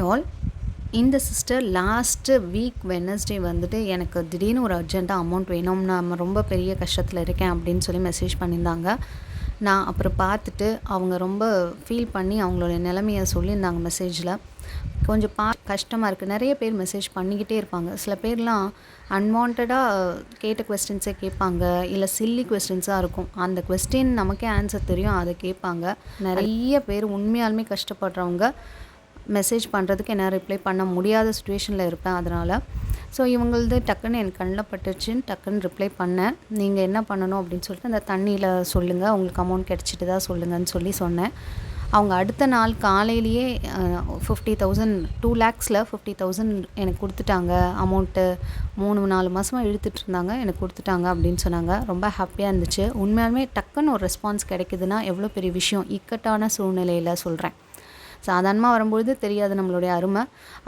All இந்த sister last week Wednesday வந்துட்டு எனக்கு திடீர்னு ஒரு அர்ஜெண்ட்டாக அமௌண்ட் வேணும் நான் ரொம்ப பெரிய கஷ்டத்தில் இருக்கேன் அப்படின்னு சொல்லி மெசேஜ் பண்ணியிருந்தாங்க. நான் அப்புறம் பார்த்துட்டு அவங்க ரொம்ப ஃபீல் பண்ணி அவங்களோட நிலைமையை சொல்லியிருந்தாங்க மெசேஜில் கொஞ்சம் பா கஷ்டமாக இருக்குது நிறைய பேர் மெசேஜ் பண்ணிக்கிட்டே இருப்பாங்க. சில பேர்லாம் அன்வான்டாக கேட்ட கொஸ்டின்ஸே கேட்பாங்க. இல்லை சில்லி கொஸ்டின்ஸாக இருக்கும். அந்த கொஸ்டின் நமக்கே ஆன்சர் தெரியும் அதை கேட்பாங்க. நிறைய பேர் உண்மையாலுமே கஷ்டப்படுறவங்க. மெசேஜ் பண்ணுறதுக்கு என்ன ரிப்ளை பண்ண முடியாத சுச்சுவேஷனில் இருப்பேன் அதனால். ஸோ இவங்களது டக்குன்னு எனக்கு கண்ணில் பட்டுச்சுன்னு டக்குன்னு ரிப்ளை பண்ணேன். நீங்கள் என்ன பண்ணணும் அப்படின்னு சொல்லிட்டு அந்த தண்ணியில் சொல்லுங்கள் உங்களுக்கு அமௌண்ட் கிடச்சிட்டு தான் சொல்லுங்கன்னு சொல்லி சொன்னேன். அவங்க அடுத்த நாள் காலையிலேயே ஃபிஃப்டி தௌசண்ட் டூ லேக்ஸில் ஃபிஃப்டி தௌசண்ட் எனக்கு கொடுத்துட்டாங்க. அமௌண்ட்டு மூணு நாலு மாதமாக இழுத்துட்டு இருந்தாங்க. எனக்கு கொடுத்துட்டாங்க அப்படின்னு சொன்னாங்க. ரொம்ப ஹாப்பியாக இருந்துச்சு. உண்மையாலுமே டக்குன்னு ஒரு ரெஸ்பான்ஸ் கிடைக்குதுன்னா எவ்வளோ பெரிய விஷயம். இக்கட்டான சூழ்நிலையில் சொல்கிறேன் சாதாரணமாக வரும்பொழுது தெரியாது நம்மளுடைய அருமை.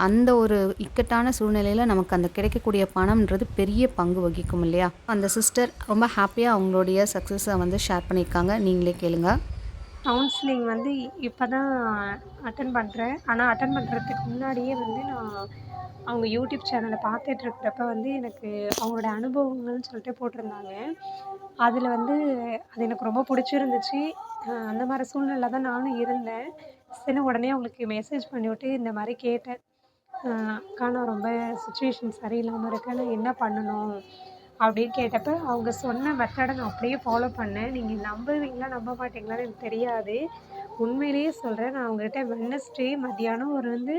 அந்த ஒரு இக்கட்டான சூழ்நிலையில் நமக்கு அந்த கிடைக்கக்கூடிய பணம்ன்றது பெரிய பங்கு வகிக்கும் இல்லையா? அந்த சிஸ்டர் ரொம்ப ஹாப்பியாக அவங்களுடைய சக்ஸஸை வந்து ஷேர் பண்ணியிருக்காங்க. நீங்களே கேளுங்க. கவுன்சிலிங் வந்து இப்போ தான் அட்டன் பண்ணுறேன் ஆனால் அட்டன் பண்ணுறதுக்கு முன்னாடியே வந்து நான் அவங்க யூடியூப் சேனலை பார்த்துட்டு இருக்கிறப்ப வந்து எனக்கு அவங்களோட அனுபவங்கள்னு சொல்லிட்டு போட்டிருந்தாங்க. அதில் வந்து அது எனக்கு ரொம்ப பிடிச்சிருந்துச்சு. அந்த மாதிரி சூழ்நிலை தான் நானும் இருந்தேன். சரி உடனே அவங்களுக்கு மெசேஜ் பண்ணிவிட்டு இந்த மாதிரி கேட்டேன். அக்கா நான் ரொம்ப சுச்சுவேஷன் சரியில்லாமல் இருக்கேன் நான் என்ன பண்ணணும்? அப்படின்னு கேட்டப்ப அவங்க சொன்ன மெத்தடை நான் அப்படியே ஃபாலோ பண்ணேன். நீங்கள் நம்புவீங்களா நம்ப மாட்டீங்களான்னு எனக்கு தெரியாது. உண்மையிலேயே சொல்கிறேன் நான் அவங்ககிட்ட வெட்னஸ்டே மத்தியானம் ஒரு வந்து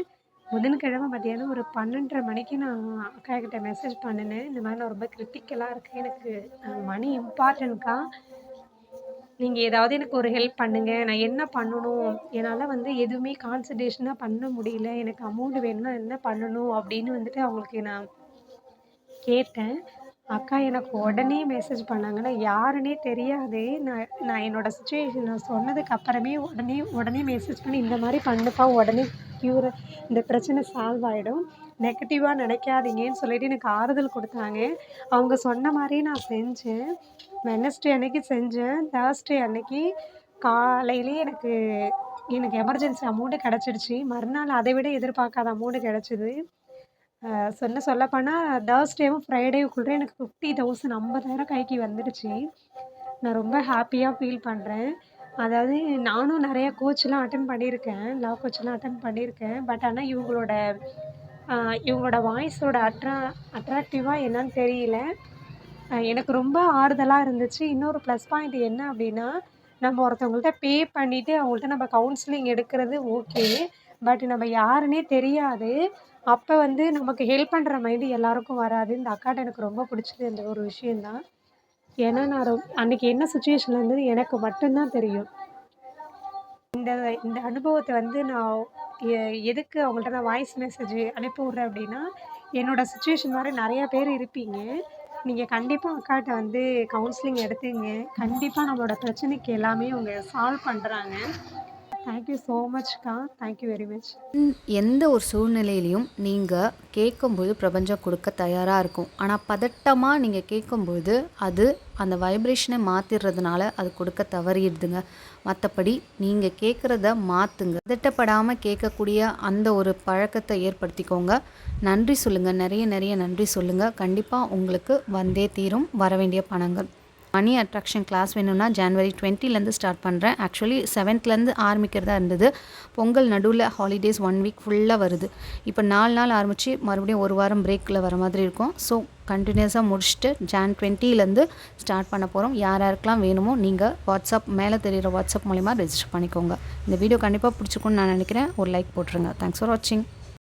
புதன்கிழமை மத்தியானம் ஒரு பன்னெண்டரை மணிக்கு நான் அக்கா கிட்ட மெசேஜ் பண்ணினேன். இந்த மாதிரி நான் ரொம்ப கிரிட்டிக்கலாக இருக்கேன். எனக்கு மணி இம்பார்ட்டன்ட்க்கா நீங்கள் ஏதாவது எனக்கு ஒரு ஹெல்ப் பண்ணுங்கள் நான் என்ன பண்ணணும்? என்னால் வந்து எதுவுமே கான்சன்ட்ரேஷனாக பண்ண முடியல. எனக்கு அமௌண்ட் வேணும்னா என்ன பண்ணணும்? அப்படின்னு வந்துட்டு அவங்களுக்கு நான் கேட்டேன். அக்கா எனக்கு உடனே மெசேஜ் பண்ணாங்கன்னா யாருன்னே தெரியாது. நான் நான் என்னோடய சுச்சுவேஷன் நான் சொன்னதுக்கு அப்புறமே உடனே உடனே மெசேஜ் பண்ணி இந்த மாதிரி பண்ணுப்பா உடனே க்யூர் இந்த பிரச்சனை சால்வ் ஆகிடும் நெகட்டிவாக நினைக்காதீங்கன்னு சொல்லிட்டு எனக்கு ஆறுதல் கொடுத்தாங்க. அவங்க சொன்ன மாதிரியே நான் செஞ்சேன். வெனஸ்டே அன்னைக்கு செஞ்சேன். தேர்ஸ்டே அன்னைக்கு காலையிலேயே எனக்கு எனக்கு எமர்ஜென்சி அமௌண்ட்டு கிடச்சிடுச்சு. மறுநாள் அதை விட எதிர்பார்க்காத அமௌண்ட்டு கிடச்சிது. சொன்ன சொல்லப்போனால் தேர்ஸ்டேவும் ஃப்ரைடேவுக்குள்ளே எனக்கு ஃபிஃப்டி தௌசண்ட் ஐம்பதாயிரம் கைக்கு வந்துடுச்சு. நான் ரொம்ப ஹாப்பியாக ஃபீல் பண்ணுறேன் அதாவது நானும் நிறைய கோச்செலாம் அட்டன் பண்ணியிருக்கேன். லா கோச்செலாம் அட்டன் பண்ணியிருக்கேன். பட் ஆனால் இவங்களோட இவங்களோட வாய்ஸோட அட்ரா அட்ராக்டிவாக என்னன்னு தெரியல. எனக்கு ரொம்ப ஆறுதலாக இருந்துச்சு. இன்னொரு ப்ளஸ் பாயிண்ட் என்ன அப்படின்னா நம்ம ஒருத்தவங்கள்ட்ட பே பண்ணிவிட்டு அவங்கள்ட்ட நம்ம கவுன்சிலிங் எடுக்கிறது ஓகே பட் நம்ம யாருன்னே தெரியாது. அப்போ வந்து நமக்கு ஹெல்ப் பண்ணுற மைண்டு எல்லாருக்கும் வராது. இந்த அக்காட்ட எனக்கு ரொம்ப பிடிச்சது. இந்த ஒரு விஷயந்தான் ஏன்னா நான் ரொ அன்றைக்கி என்ன சுச்சுவேஷனில் இருந்தது எனக்கு மட்டும்தான் தெரியும். இந்த இந்த அனுபவத்தை வந்து நான் எ- எதுக்கு அவங்கள்ட்ட நான் வாய்ஸ் மெசேஜ் அனுப்பி விட்றேன் அப்படின்னா என்னோடய சுச்சுவேஷன் மாதிரி நிறையா பேர் இருப்பீங்க. நீங்கள் கண்டிப்பாக அக்காட்ட வந்து கவுன்சிலிங் எடுத்துங்க. கண்டிப்பாக நம்மளோட பிரச்சனைக்கு எல்லாமே அவங்க சால்வ் பண்ணுறாங்க தேங்க்யூ ஸோ மச்க்கா தேங்க்யூ வெரி மச் எந்த ஒரு சூழ்நிலையிலையும் நீங்கள் கேட்கும்போது பிரபஞ்சம் கொடுக்க தயாராக இருக்கும். ஆனால் பதட்டமாக நீங்கள் கேட்கும்போது அது அந்த வைப்ரேஷனை மாற்றிடுறதுனால அது கொடுக்க தவறிடுதுங்க. மற்றபடி நீங்கள் கேட்குறத மாற்றுங்க பதட்டப்படாமல் கேட்கக்கூடிய அந்த ஒரு பழக்கத்தை ஏற்படுத்திக்கோங்க. நன்றி சொல்லுங்கள் நிறைய நிறைய நன்றி சொல்லுங்கள் கண்டிப்பாக உங்களுக்கு வந்தே தீரும். வர வேண்டிய பணங்கள். மணி அட்ராக்ஷன் கிளாஸ் வேணும்னா ஜான்வரி டுவெண்ட்டிலேருந்து ஸ்டார்ட் பண்ணுறேன் ஆக்சுவலி செவன்த்லேருந்து ஆரம்பிக்கிறதா இருந்தது. பொங்கல் நடுவில் ஹாலிடேஸ் ஒன் வீக் ஃபுல்லாக வருது. இப்போ நாலு நாள் ஆரம்பித்து மறுபடியும் ஒரு வாரம் பிரேக்கில் வர மாதிரி இருக்கும். ஸோ கண்டினியூஸாக முடிச்சுட்டு ஜான் டுவெண்ட்டிலேருந்து ஸ்டார்ட் பண்ண போகிறோம் யார் யாருக்கெலாம் வேணுமோ நீங்கள் வாட்ஸ்அப் மேலே தெரிகிற வாட்ஸ்அப் மூலிமா ரெஜிஸ்டர் பண்ணிக்கோங்க. இந்த வீடியோ கண்டிப்பாக பிடிச்சிக்கும்னு நான் நினைக்கிறேன். ஒரு லைக் போட்டுருங்க. தேங்க்ஸ் ஃபார் வாட்சிங்